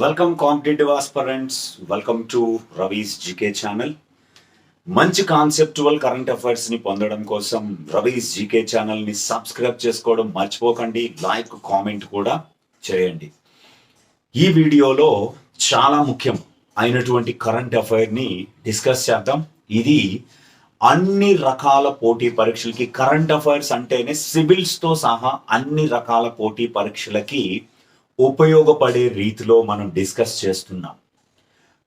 Welcome competitive aspirants welcome to Ravi's GK channel మంచి conceptual current అఫైర్స్ని పొందడం కోసం రవీస్ జీకే ఛానల్ని సబ్స్క్రైబ్ చేసుకోవడం మర్చిపోకండి. లైక్ కామెంట్ కూడా చేయండి. ఈ వీడియోలో చాలా ముఖ్యం అయినటువంటి కరెంట్ అఫైర్ని డిస్కస్ చేద్దాం. ఇది అన్ని రకాల పోటీ పరీక్షలకి కరెంట్ అఫైర్స్ అంటేనే సిబిల్స్తో సహా అన్ని రకాల పోటీ పరీక్షలకి ఉపయోగపడే రీతిలో మనం డిస్కస్ చేస్తున్నాం.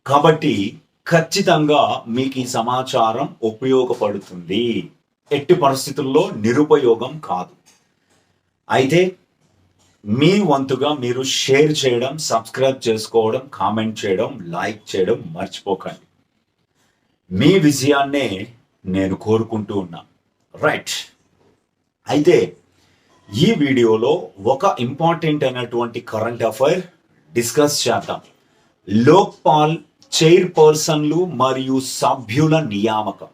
కాబట్టి ఖచ్చితంగా మీకు ఈ సమాచారం ఉపయోగపడుతుంది. ఎట్టి పరిస్థితుల్లో నిరుపయోగం కాదు. అయితే మీ వంతుగా మీరు షేర్ చేయడం సబ్స్క్రైబ్ చేసుకోవడం కామెంట్ చేయడం లైక్ చేయడం మర్చిపోకండి. మీ విజయాన్నే నేను కోరుకుంటూ ఉన్నాను. రైట్. అయితే ఈ వీడియోలో ఒక ఇంపార్టెంట్ అయినటువంటి కరెంట్ అఫైర్ డిస్కస్ చేద్దాం. లోక్పాల్ చైర్పర్సన్లు మరియు సభ్యుల నియామకం.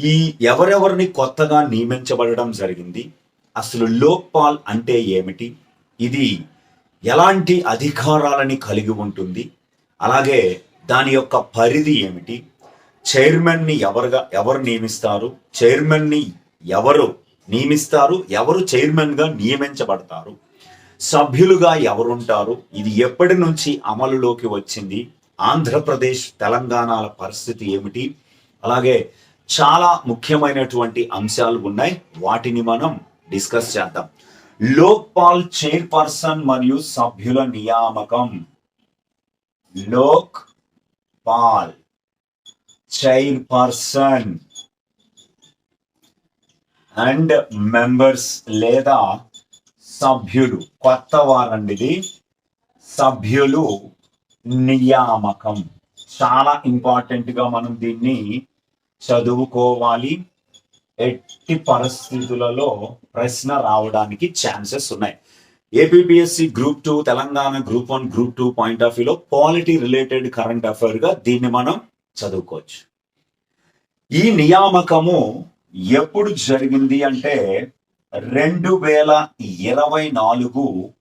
ఈ ఎవరెవరిని కొత్తగా నియమించబడడం జరిగింది? అసలు లోక్పాల్ అంటే ఏమిటి? ఇది ఎలాంటి అధికారాలని కలిగి ఉంటుంది? అలాగే దాని యొక్క పరిధి ఏమిటి? చైర్మన్ని ఎవరుగా ఎవరు నియమిస్తారు? చైర్మన్ని ఎవరు నియమిస్తారు ఎవరు చైర్మన్గా నియమించబడతారు సభ్యులుగా ఎవరుంటారు ఇది ఎప్పటి నుంచి అమలులోకి వచ్చింది ఆంధ్రప్రదేశ్ తెలంగాణల పరిస్థితి ఏమిటి అలాగే చాలా ముఖ్యమైనటువంటి అంశాలు ఉన్నాయి వాటిని మనం డిస్కస్ చేద్దాం. లోక్పాల్ చైర్పర్సన్ మరియు సభ్యుల నియామకం. Lok Paul chairperson and members లేదా సభ్యులు. కొత్త వారండి ఇది. సభ్యులు నియామకం. చాలా ఇంపార్టెంట్గా మనం దీన్ని చదువుకోవాలి. ఎట్టి పరిస్థితులలో ప్రశ్న రావడానికి ఛాన్సెస్ ఉన్నాయి. APPSC group two Telangana group one group two point of వ్యూలో పాలిటీ రిలేటెడ్ కరెంట్ అఫైర్గా దీన్ని మనం చదువుకోవచ్చు. ఈ నియామకము ఎప్పుడు జరిగింది అంటే రెండు వేల ఇరవై నాలుగు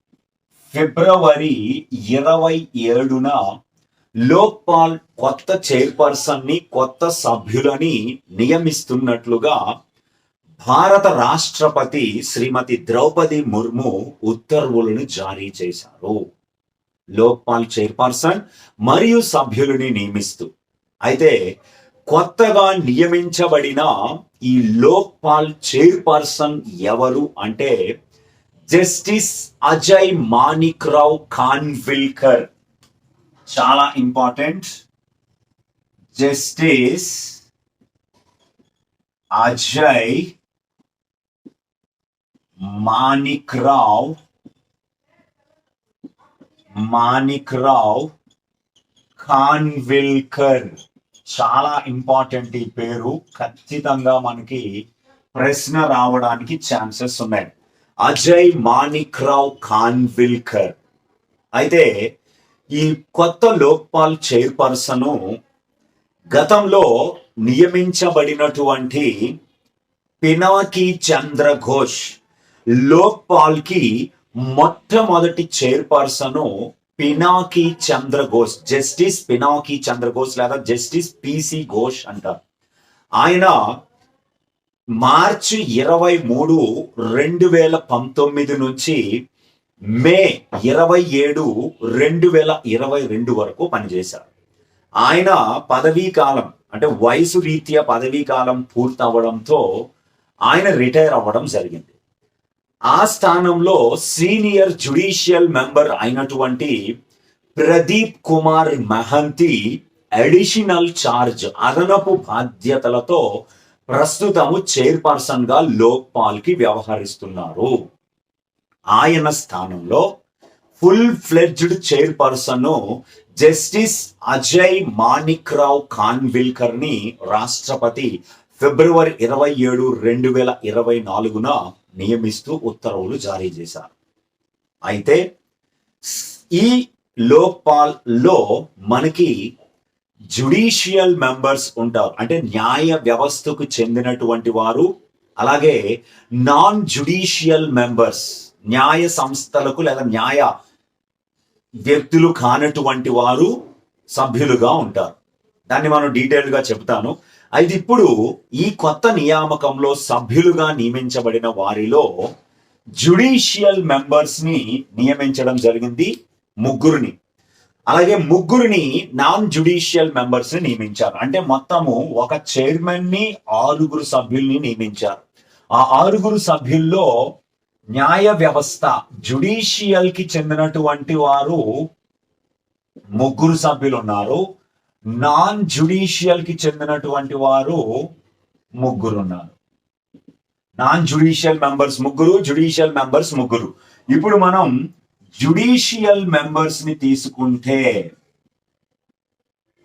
ఫిబ్రవరి ఇరవై ఏడున లోక్పాల్ కొత్త చైర్పర్సన్ని కొత్త సభ్యులని నియమిస్తున్నట్లుగా భారత రాష్ట్రపతి శ్రీమతి ద్రౌపది ముర్ము ఉత్తర్వులను జారీ చేశారు. లోక్పాల్ చైర్పర్సన్ మరియు సభ్యులని నియమిస్తూ. అయితే కొత్తగా నియమించబడిన ఈ లోక్పాల్ చైర్పర్సన్ ఎవరు అంటే జస్టిస్ అజయ్ మాణిక్రావు ఖాన్విల్కర్. చాలా ఇంపార్టెంట్. జస్టిస్ అజయ్ మాణిక్రావు రావ్ మానిక్ రావ్ ఖాన్విల్కర్. చాలా ఇంపార్టెంట్ ఈ పేరు. ఖచ్చితంగా మనకి ప్రశ్న రావడానికి ఛాన్సెస్ ఉన్నాయి. అజయ్ మాణిక్ రావ్ ఖాన్విల్కర్. అయితే ఈ కొత్త లోక్పాల్ చైర్పర్సన్ గతంలో నియమించబడినటువంటి పినాకి చంద్ర ఘోష్ లోక్పాల్కి మొట్టమొదటి చైర్పర్సన్ పినాకి చంద్ర ఘోష్ జస్టిస్ పినాకి చంద్ర ఘోష్ లేదా జస్టిస్ పిసి ఘోష్ అంటారు ఆయన మార్చి ఇరవై మూడు రెండు వేల పంతొమ్మిది నుంచి మే ఇరవై ఏడు రెండు వేల ఇరవై రెండు వరకు పనిచేశారు. ఆయన పదవీ కాలం అంటే వయసు రీత్యా పదవీ కాలం పూర్తవడంతో ఆయన రిటైర్ అవ్వడం జరిగింది. ఆ స్థానంలో సీనియర్ జుడిషియల్ మెంబర్ అయినటువంటి ప్రదీప్ కుమార్ మహంతి అడిషనల్ చార్జ్ అదనపు బాధ్యతలతో ప్రస్తుతము చైర్పర్సన్గా లోక్పాల్కి వ్యవహరిస్తున్నారు. ఆయన స్థానంలో full fledged chairperson justice Ajay Manik Rao ఖాన్విల్కర్ని రాష్ట్రపతి ఫిబ్రవరి ఇరవై ఏడు రెండు వేల ఇరవై నాలుగున నియమిస్తూ ఉత్తర్వులు జారీ చేశారు. అయితే ఈ లోక్పాల్లో మనకి జుడిషియల్ మెంబర్స్ ఉంటారు. అంటే న్యాయ వ్యవస్థకు చెందినటువంటి వారు అలాగే నాన్ జుడిషియల్ మెంబర్స్ న్యాయ సంస్థలకు లేదా న్యాయ వ్యక్తులు కానటువంటి వారు సభ్యులుగా ఉంటారు. దాన్ని మనం డీటెయిల్గా చెబుతాను. చెప్తాను అయితే ఇప్పుడు ఈ కొత్త నియామకంలో సభ్యులుగా నియమించబడిన వారిలో జుడిషియల్ మెంబర్స్ని నియమించడం జరిగింది ముగ్గురిని. అలాగే ముగ్గురిని నాన్ జుడిషియల్ మెంబర్స్ని నియమించారు. అంటే మొత్తము ఒక చైర్మన్ని ఆరుగురు సభ్యుల్ని నియమించారు. ఆ ఆరుగురు సభ్యుల్లో న్యాయ వ్యవస్థ జుడిషియల్కి చెందినటువంటి వారు ముగ్గురు సభ్యులు ఉన్నారు నాన్ జుడిషియల్కి చెందినటువంటి వారు ముగ్గురు ఉన్నారు నాన్ జుడిషియల్ మెంబర్స్ ముగ్గురు జుడిషియల్ మెంబర్స్ ముగ్గురు. ఇప్పుడు మనం జుడిషియల్ మెంబర్స్ని తీసుకుంటే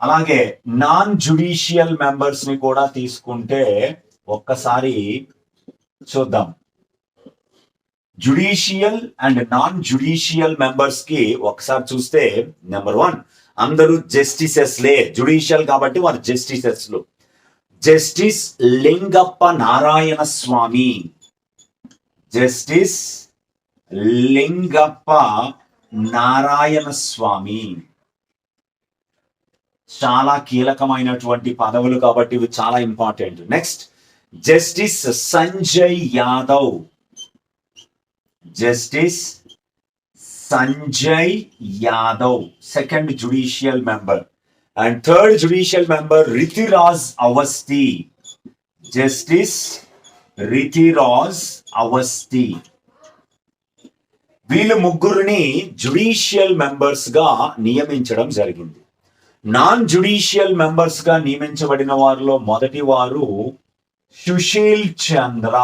అలాగే నాన్ జుడిషియల్ మెంబర్స్ని కూడా తీసుకుంటే ఒక్కసారి చూద్దాం. జుడిషియల్ అండ్ నాన్ జుడిషియల్ మెంబర్స్కి ఒకసారి చూస్తే నెంబర్ వన్ అందరూ జస్టిసెస్ లే జుడిషియల్ కాబట్టి వారు జస్టిసెస్లు జస్టిస్ లింగప్ప నారాయణ స్వామి. జస్టిస్ లింగప్ప నారాయణ స్వామి. చాలా కీలకమైనటువంటి పదవులు కాబట్టి ఇవి చాలా important. Next justice Sanjay Yadav. Justice Sanjay Yadav second judicial member and third judicial member Rituraj Awasthi justice Rituraj Awasthi వీళ్ళు ముగ్గురిని జుడిషియల్ మెంబర్స్గా నియమించడం జరిగింది. నాన్ జుడిషియల్ మెంబర్స్గా నియమించబడిన వారిలో మొదటి వారు సుశీల్ చంద్ర.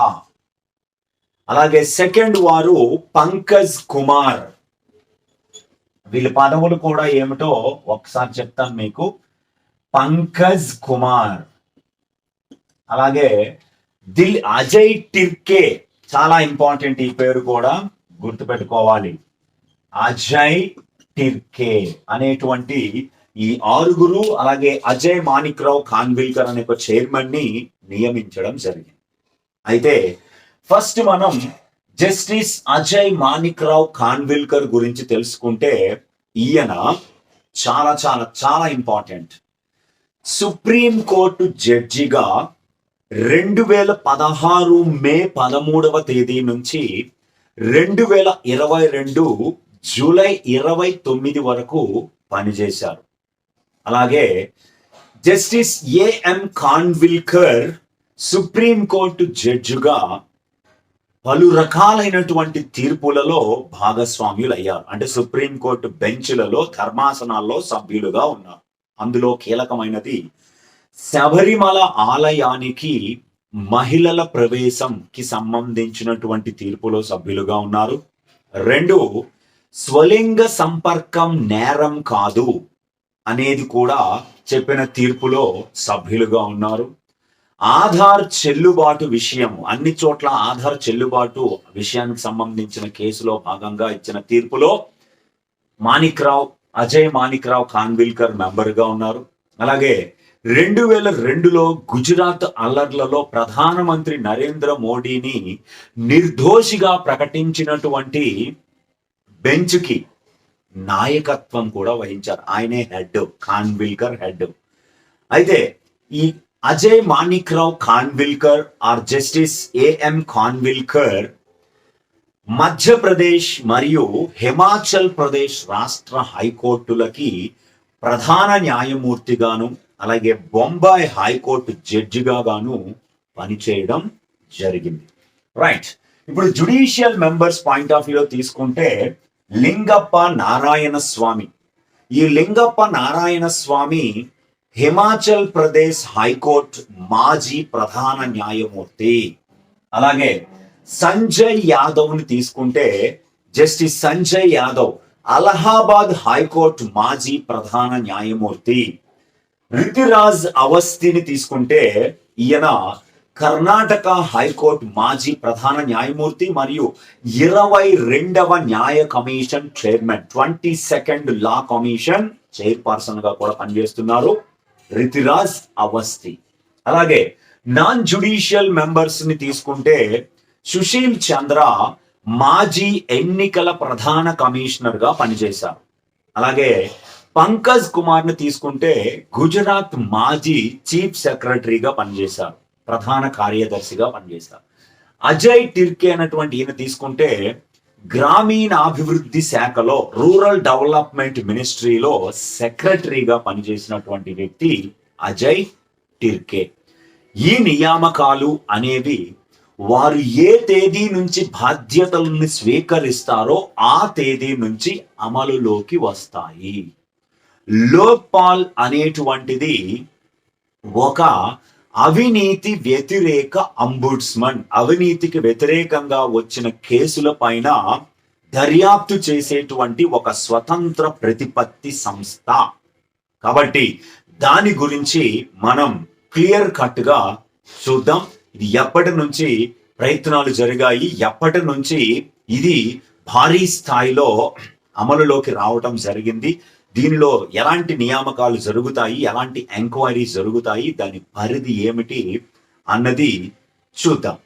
అలాగే సెకండ్ వారు పంకజ్ కుమార్. వీళ్ళ పదవులు కూడా ఏమిటో ఒకసారి చెప్తాను మీకు. పంకజ్ కుమార్. అలాగే దిల్ అజయ్ టిర్కే. చాలా ఇంపార్టెంట్ ఈ పేరు కూడా గుర్తుపెట్టుకోవాలి. అజయ్ టిర్కే అనేటువంటి ఈ ఆరుగురు అలాగే అజయ్ మాణిక్రావు ఖాన్విల్కర్ అనే ఒక చైర్మన్ని నియమించడం జరిగింది. అయితే ఫస్ట్ మనం జస్టిస్ అజయ్ మాణిక్రావు ఖాన్విల్కర్ గురించి తెలుసుకుంటే ఈయన చాలా చాలా చాలా ఇంపార్టెంట్. సుప్రీం కోర్టు జడ్జిగా రెండు వేల పదహారు మే పదమూడవ తేదీ నుంచి రెండు వేల ఇరవై రెండు జూలై ఇరవై తొమ్మిది వరకు పనిచేశారు. అలాగే justice AM Khanwilkar supreme court జడ్జిగా పలు రకాలైనటువంటి తీర్పులలో భాగస్వామ్యులు అయ్యారు అంటే సుప్రీంకోర్టు బెంచ్లలో ధర్మాసనాల్లో సభ్యులుగా ఉన్నారు. అందులో కీలకమైనది శబరిమల ఆలయానికి మహిళల ప్రవేశంకి సంబంధించినటువంటి తీర్పులో సభ్యులుగా ఉన్నారు. రెండు స్వలింగ సంపర్కం నేరం కాదు అనేది కూడా చెప్పిన తీర్పులో సభ్యులుగా ఉన్నారు. ఆధార్ చెల్లుబాటు విషయం అన్ని చోట్ల ఆధార్ చెల్లుబాటు విషయానికి సంబంధించిన కేసులో భాగంగా ఇచ్చిన తీర్పులో మాణిక్రావు అజయ్ మాణిక్రావు ఖాన్విల్కర్ మెంబర్గా ఉన్నారు. అలాగే రెండు వేల రెండులో గుజరాత్ అల్లర్లలో ప్రధానమంత్రి నరేంద్ర మోడీని నిర్దోషిగా ప్రకటించినటువంటి బెంచ్కి నాయకత్వం కూడా వహించారు. ఆయనే హెడ్ ఖాన్విల్కర్ హెడ్. అయితే ఈ Ajay Manikrao Khanwilkar or justice AM Khanwilkar Madhya Pradesh మరియు హిమాచల్ ప్రదేశ్ రాష్ట్ర హైకోర్టులకి ప్రధాన న్యాయమూర్తిగాను అలాగే బొంబాయి హైకోర్టు జడ్జిగా గాను పనిచేయడం జరిగింది రైట్ ఇప్పుడు జుడిషియల్ మెంబర్స్ పాయింట్ ఆఫ్ వ్యూలో తీసుకుంటే లింగప్ప నారాయణ స్వామి ఈ లింగప్ప నారాయణ స్వామి హిమాచల్ ప్రదేశ్ హైకోర్టు మాజీ ప్రధాన న్యాయమూర్తి. అలాగే సంజయ్ యాదవ్ని తీసుకుంటే justice Sanjay Yadav Allahabad high court మాజీ ప్రధాన న్యాయమూర్తి. రితిరాజ్ అవస్థిని తీసుకుంటే ఈయన కర్ణాటక హైకోర్టు మాజీ ప్రధాన న్యాయమూర్తి మరియు ఇరవై రెండవ న్యాయ commission chairman twenty second law commission చైర్పర్సన్గా కూడా పనిచేస్తున్నారు. రితిరాజ్ అవస్థి. అలాగే నాన్ జుడిషియల్ మెంబర్స్ని తీసుకుంటే సుశీల్ చంద్ర మాజీ ఎన్నికల ప్రధాన కమిషనర్గా పనిచేశారు. అలాగే పంకజ్ కుమార్ని తీసుకుంటే గుజరాత్ మాజీ చీఫ్ సెక్రటరీగా పనిచేశారు. ప్రధాన కార్యదర్శిగా పనిచేశారు. అజయ్ టిర్కే అనేటువంటి ఈయన తీసుకుంటే గ్రామీణ అభివృద్ధి శాఖలో రూరల్ డెవలప్మెంట్ మినిస్ట్రీలో సెక్రటరీగా పనిచేసినటువంటి వ్యక్తి అజయ్ టిర్కే. ఈ నియామకాలు అనేవి వారు ఏ తేదీ నుంచి బాధ్యతలను స్వీకరిస్తారో ఆ తేదీ నుంచి అమలులోకి వస్తాయి. లోక్పాల్ అనేటువంటిది ఒక అవినీతి వ్యతిరేక అంబుడ్స్మన్. అవినీతికి వ్యతిరేకంగా వచ్చిన కేసుల పైన దర్యాప్తు చేసేటువంటి ఒక స్వతంత్ర ప్రతిపత్తి సంస్థ. కాబట్టి దాని గురించి మనం క్లియర్ కట్గా చూద్దాం. ఇది ఎప్పటి నుంచి ప్రయత్నాలు జరిగాయి? ఎప్పటి నుంచి ఇది భారీ స్థాయిలో అమలులోకి రావటం జరిగింది? దీనిలో ఎలాంటి నియామకాలు జరుగుతాయి ఎలాంటి ఎంక్వైరీస్ జరుగుతాయి దాని పరిధి ఏమిటి అన్నది చూద్దాం.